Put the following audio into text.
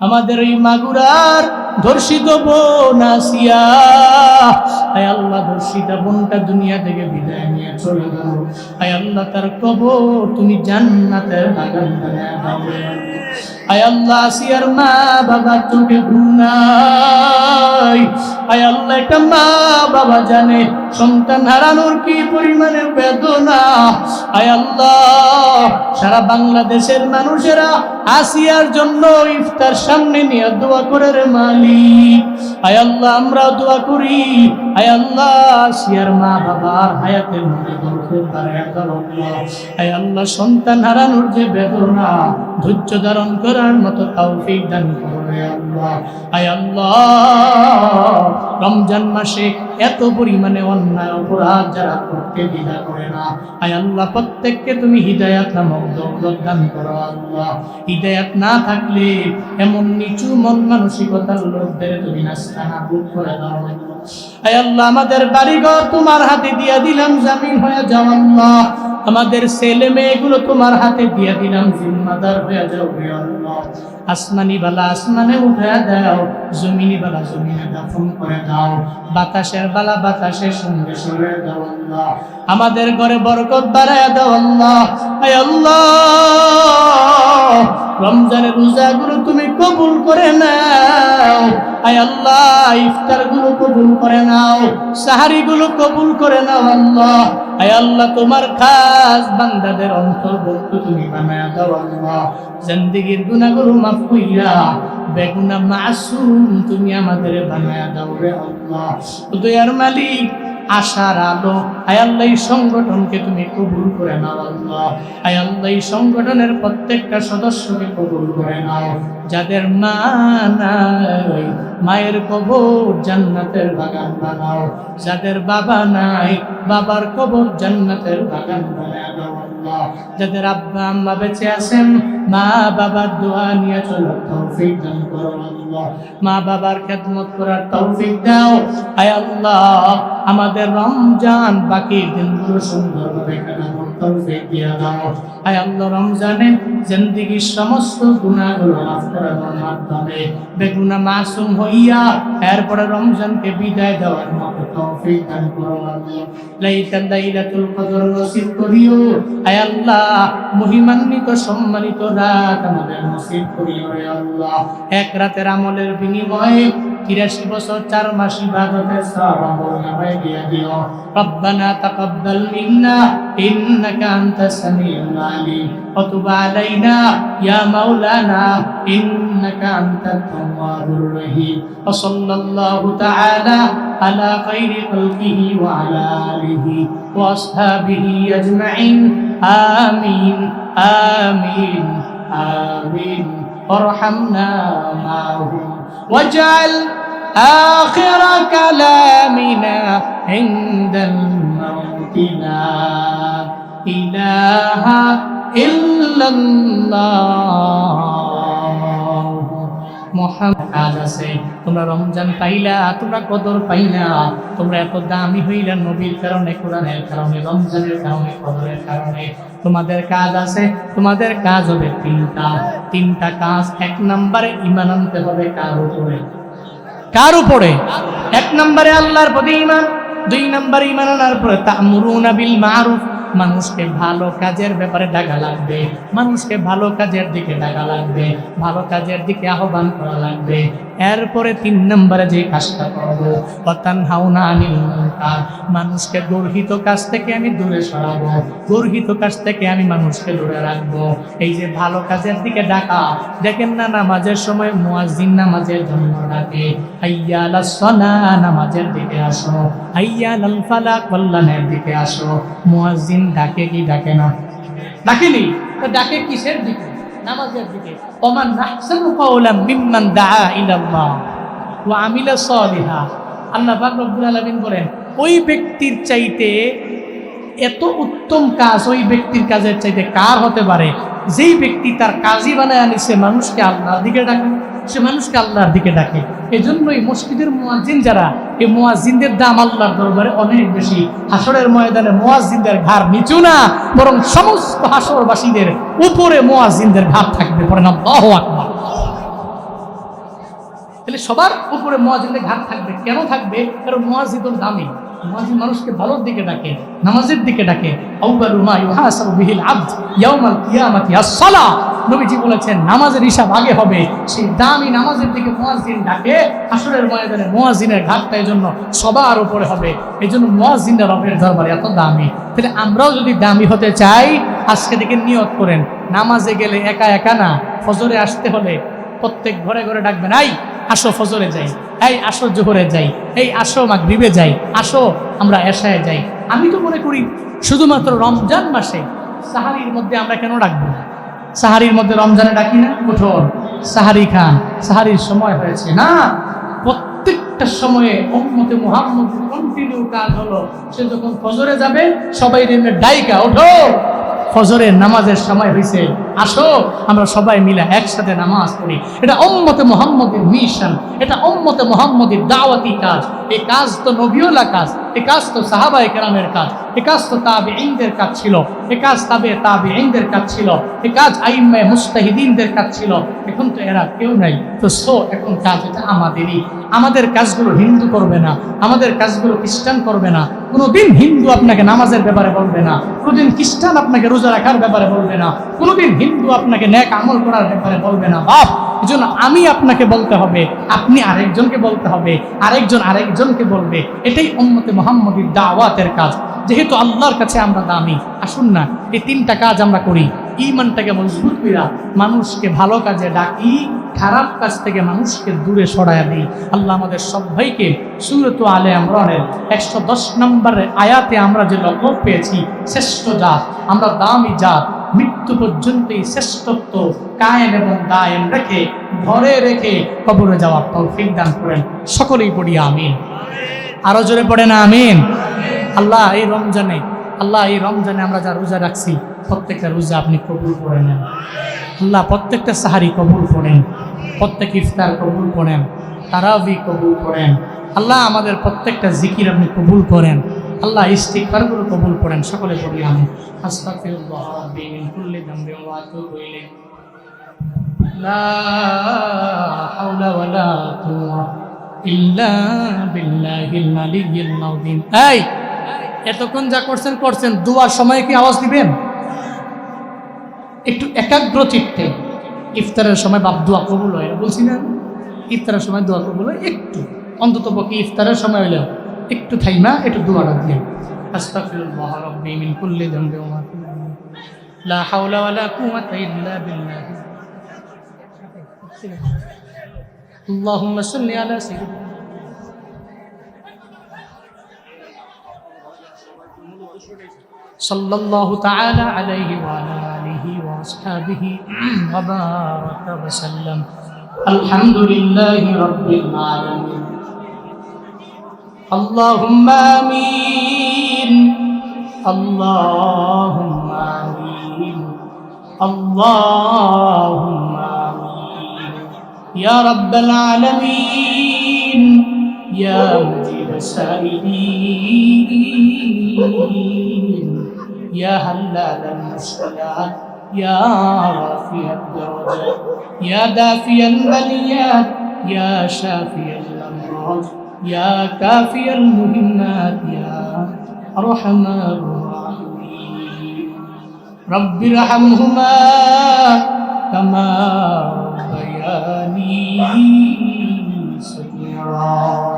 আমাদের এই মাগুরার ধর্ষিত বোন আসিয়া আয় আল্লাহ, ধর্ষিতা বোনটা দুনিয়া থেকে বিদায় নিয়ে চলে গেল। আয় আল্লাহ, তার কবর তুমি জান্নাতের আয় আল্লাহ, আসিয়ার মা বাবা চোখে ঘুম নাই। আয় আল্লাহ, একটা মা বাবা জানে, সন্তান হারানোর কি পরিমাণের বেদনা? আয় সারা বাংলাদেশের মানুষেরা আসিয়ার জন্য ইফতার সামনে নিয়ে দোয়া করে রে মালিক। আয় আল্লাহ, আমরাও দোয়া করি। আয় আল্লাহ, আসিয়ার মা বাবার হায়াতের মধ্যে বরকত বাড়ায় দাও আল্লাহ। আয় আল্লাহ, সন্তান হারানোর যে বেদনা, ধৈর্য ধারণ করার মতো তৌফিক দান করো আল্লাহ। আয় রমজান মাসে এত পরিমাণে অন্যায় অপরাধ যারা করতে দ্বিধা করে না। আয় আল্লাহ, প্রত্যেককে তুমি হৃদয়াত নামক দৌলত দান করো আল্লাহ। হৃদয়াত না থাকলে এমন নিচু মন মানসিকতার লোকদের তুমি নাস্তানা বুক করে দাও। আয় আল্লাহ, আমাদের বাড়িঘর তোমার হাতে দিয়ে দিলাম, জামিন হয়ে যাও আল্লাহ। আমাদের ছেলে মেয়েগুলো তোমার হাতে দিয়া দিলাম, জিম্মাদার হয়ে যাও আল্লাহ। আসমানি বালা আসমানে উঠা দাও, জমিনি বালা জমিনে দাফন করে দাও, বাতাসের বালা বাতাসের সঙ্গে সরে দাও আল্লাহ। আমাদের ঘরে বরকত বাড়ায় দাও আল্লাহ। আয় আল্লাহ, রমজানের রোজাগুলো তুমি কবুল করে নাও। আয় আল্লাহ ইফতারগুলো কবুল করে নাও সাহারি গুলো কবুল করে নাও আল্লাহ। আয় আল্লাহ, তোমার খাস বান্দাদের অন্তর্ভুক্ত তুমি বানায় দাও আল্লাহ। জিন্দিগির গুনাহগুলো মাফ কইরা, বেগুনা মাসুম তুমি আমাদের বানায় দাও রে আল্লাহ। দয়ার মালিক আশার আলো। আয় আল্লাহ, এই সংগঠনকে তুমি কবুল করে নাও আল্লাহ। এই সংগঠনের প্রত্যেকটা সদস্যকে কবুল করে নাও। যাদের মা নাই, মায়ের কবর জান্নাতের বাগান বানাও। যাদের বাবা নাই, বাবার কবর জান্নাতের বাগান বানায় দাও আল্লাহ। যাদের আব্বা আম্মা বেঁচে আছেন মা বাবার দোয়া নিয়ে চলার তৌফিক দান করো আল্লাহ। মা বাবার খেদমত করার তৌফিক দাও। আয় আল্লাহ, আমাদের রমজান বাকি দিনগুলো সুন্দরভাবে কাটানোর সমস্ত বেগুনা মাসুম হইয়া রমজানকে বিদায় আয় মহিমান্বিত সম্মানিত রাত আমাদের এক রাতের আমলের বিনিময়ে তিরাশি বছর চার মাস ইবাদতের সব আমল নামায় দিয়ে দিও রব্বানা তাকাব্বাল মিন্না ইন্নাকা আনতাস সামিউল আলিম وتب علينا يا مولانا إنك أنت التواب الرحيم وصلى الله تعالى على خير خلقه وعلى آله وأصحابه أجمعين آمين آمين آمين وارحمنا معهم واجعل آخر كلامنا عند الموت لا إله إلا الله. মোহাম্মদ কাজ আছে। তোমরা রমজান পাইলা, তোমরা কদর পাইলা, তোমরা এত দামি হইলা নবীর কারণে, কোরআনের কারণে, রমজানের কারণে, কদরের কারণে। তোমাদের কাজ আছে, তোমাদের কাজ হবে তিনটা। তিনটা কাজ এক নম্বরে ইমান আনতে হবে কার উপরে? কার উপরে? এক নম্বরে আল্লাহর প্রতি ইমান দুই নম্বরে ইমান আনার পরে তা'মুরুনা বিল মারুফ। মানুষকে ভালো কাজের ব্যাপারে ডাকা লাগবে। মানুষকে ভালো কাজের দিকে ডাকা লাগবে। ভালো কাজের দিকে আহ্বান করা লাগবে। এরপরে তিন নম্বরে যে কাজটা করব অতান আনিল মুনকার। মানুষকে গর্হিত কাজ থেকে আমি দূরে সরাবো। গর্হিত কাজ থেকে আমি মানুষকে দূরে রাখব। এই যে ভালো কাজের দিকে ডাকা দেখেন না নামাজের সময় মুয়াজ্জিন নামাজের জন্য ডাকে। হাইয়া আলাস সালাহ নামাজের দিকে আসো। হাইয়া আলাল ফালাহ কল্যাণের দিকে আসো। মুয়াজ্জিন ডাকে কি ডাকে না? ডাকেনি? তো ডাকে কিসের দিকে? নামাজের দিকে। ওমান নাহসানু কাওলাম মিম্মান দাআ ইলাল্লাহ ওয়া আমিলা সালিহা। আল্লাহ পাক রব্বুল আলামিন বলেন, ওই ব্যক্তির চাইতে এত উত্তম কাজ ওই ব্যক্তির কাজের চাইতে কার হতে পারে? যেই ব্যক্তি তার কাজই বানায় আনিছে, মানুষকে আল্লাহর দিকে ডাকে। সে মানুষকে আল্লাহর দিকে ডাকে। এই জন্যই মসজিদের মোয়াজিন যারা, এই মোয়াজিনদের দাম আল্লাহর দরবারে অনেক বেশি। হাসরের ময়দানে মোয়াজিনদের ঘাড় নিচু না, বরং সমস্ত হাসরবাসীদের উপরে মোয়াজিনদের ঘাট থাকবে পরে না আল্লাহু আকবার। তাহলে সবার উপরে মোয়াজিনের ঘাট থাকবে, কেন থাকবে? কারণ মোয়াজিদুল দামি। মোয়াজিদ মানুষকে ভালোর দিকে ডাকে, নামাজের দিকে ডাকে। আউয়ালু মা ইউহাসাবু বিহিল আবদ ইয়াউমাল কিয়ামাতি আস-সালাহ। নবীজি বলেছেন, নামাজের হিসাব আগে হবে। সেই দামি নামাজের দিকে মোয়াজিন ডাকে আসরের ময়দানে মোয়াজিনের ঘাটটা এই জন্য সবার উপরে হবে। এই জন্য মোয়াজিনের রবের দরবারে এত দামি। তাহলে আমরাও যদি দামি হতে চাই, আজকে থেকে নিয়ত করেন, নামাজে গেলে একা একা না, ফজরে আসতে হলে প্রত্যেক ঘরে ঘরে ডাকবেন, আই, আসো ফজরে যাই, এই আসো জোহরে যাই, এই আসো মাগরিবে যাই, আসো, আমরা এশায় যাই। আমি তো মনে করি, শুধুমাত্র রমজান মাসে সাহারির মধ্যে আমরা কেন ডাকবো সাহারির মধ্যে রমজানে ডাকি না? কঠোর। সাহারি খান। সাহারির সময় হয়েছে না? প্রত্যেকটা সময়ে উম্মতে মোহাম্মদ কন্টিনিউ কাজ হলো। সে যখন ফজরে যাবে, সবাই নেমে ডাইকা, ওঠো! ফজরের নামাজের সময় হয়েছে আসো, আমরা সবাই মিলে একসাথে নামাজ পড়ি। এটা উম্মতে মোহাম্মদের মিশন। এটা উম্মতে মোহাম্মদের দাওয়াতি কাজ। এই কাজ তো নবীলা কাজ। এই কাজ তো সাহাবাই কেরামের কাজ। এ তো তাবে ইনদের কাজ ছিল। এ তাবে তাবে ইনদের কাজ ছিল। এ কাজ মুস্তাহিদিনদের কাজ ছিল। এখন তো এরা কেউ নাই। তো সো, এখন কাজ এটা আমাদেরই। আমাদের কাজগুলো হিন্দু করবে না। আমাদের কাজগুলো খ্রিস্টান করবে না। কোনোদিন হিন্দু আপনাকে নামাজের ব্যাপারে বলবে না। কোনোদিন খ্রিস্টান আপনাকে রোজা রাখার ব্যাপারে বলবে না। কোনোদিন হিন্দু আপনাকে ন্যাক আমল করার ব্যাপারে বলবে না। বাপ জন্য আমি আপনাকে বলতে হবে। আপনি আরেকজনকে বলতে হবে। আরেকজন আরেকজনকে বলবে। এটাই উম্মতে মোহাম্মদীর দাওয়াতের কাজ। যেহেতু আল্লাহর কাছে আমরা দামি, আসুন না, এই তিনটা কাজ আমরা করি। ইমানটাকে মজবুত কইরা মানুষকে ভালো কাজে ডাকি, খারাপ কাজ থেকে মানুষকে দূরে সরাইয়া দিই। আল্লাহ আমাদের সবাইকে সুরত আলে আমরানের একশো দশ নম্বরের আয়াতে আমরা যে লক্ষ্য পেয়েছি, শ্রেষ্ঠ জাত, আমরা দামি জাত, মৃত্যু পর্যন্ত এই শ্রেষ্ঠত্ব কায়েম এবং দায়েম রেখে ধরে রেখে কবরে যাওয়ার তৌফিক দান করেন। সকলেই পড়ি আমিন। আরও জোরে পড়ে না আমিন। আল্লাহ, এই রমজানে, আল্লাহ, এই রমজানে আমরা যা রোজা রাখছি, প্রত্যেকটা রোজা আপনি কবুল করে নেন। আল্লাহ, প্রত্যেকটা সাহারি কবুল করেন, প্রত্যেক ইফতার কবুল করেন, তারাবি কবুল করেন। আল্লাহ, আমাদের প্রত্যেকটা জিকির আপনি কবুল করেন। আল্লাহ ইস্তিকবারগুলো কবুল করেন। সকলে পড়ি আমি আস্তাগফিরুল্লাহ রাব্বি মিন কুল্লি যামবিন ওয়া আতুবু লা হাওলা ওয়ালা কুওয়াতা ইল্লা বিল্লাহিল আলিয়্যিল আযীম এতক্ষণ যা করছেন করছেন দুয়ার সময় কি আওয়াজ দিবেন একটু একাগ্র চিত্তে ইফতারের সময় বাপ দোয়া কবুল হয় এটা বলছি না ইফতারের সময় দোয়া কবুল হয় একটু অন্তত পক্ষে ইফতারের সময় হইলেও একটু থাইমা একটু দোয়াটা দিয়ে আস্তাগফিরুল্লাহ রাব্বি মিন কুল্লি যামবি ওয়া আতুবু ইলাইহি। লা হাওলা ওয়ালা কুওয়াতা ইল্লা বিল্লাহ اللهم صل على سيدنا صلى الله تعالى عليه وعلى آله وأصحابه وبارك وسلم. الحمد لله رب العالمين. اللهم آمين. اللهم آمين. اللهم آمين. يا رب العالمين. يا السائلين. يا هلال المشكلات يا رافع الدرجات يا دافي البليات يا شافي الأمراض يا كافي المهمات يا أرحم الراحمين. رب ارحمهما كما ربياني صغيرا.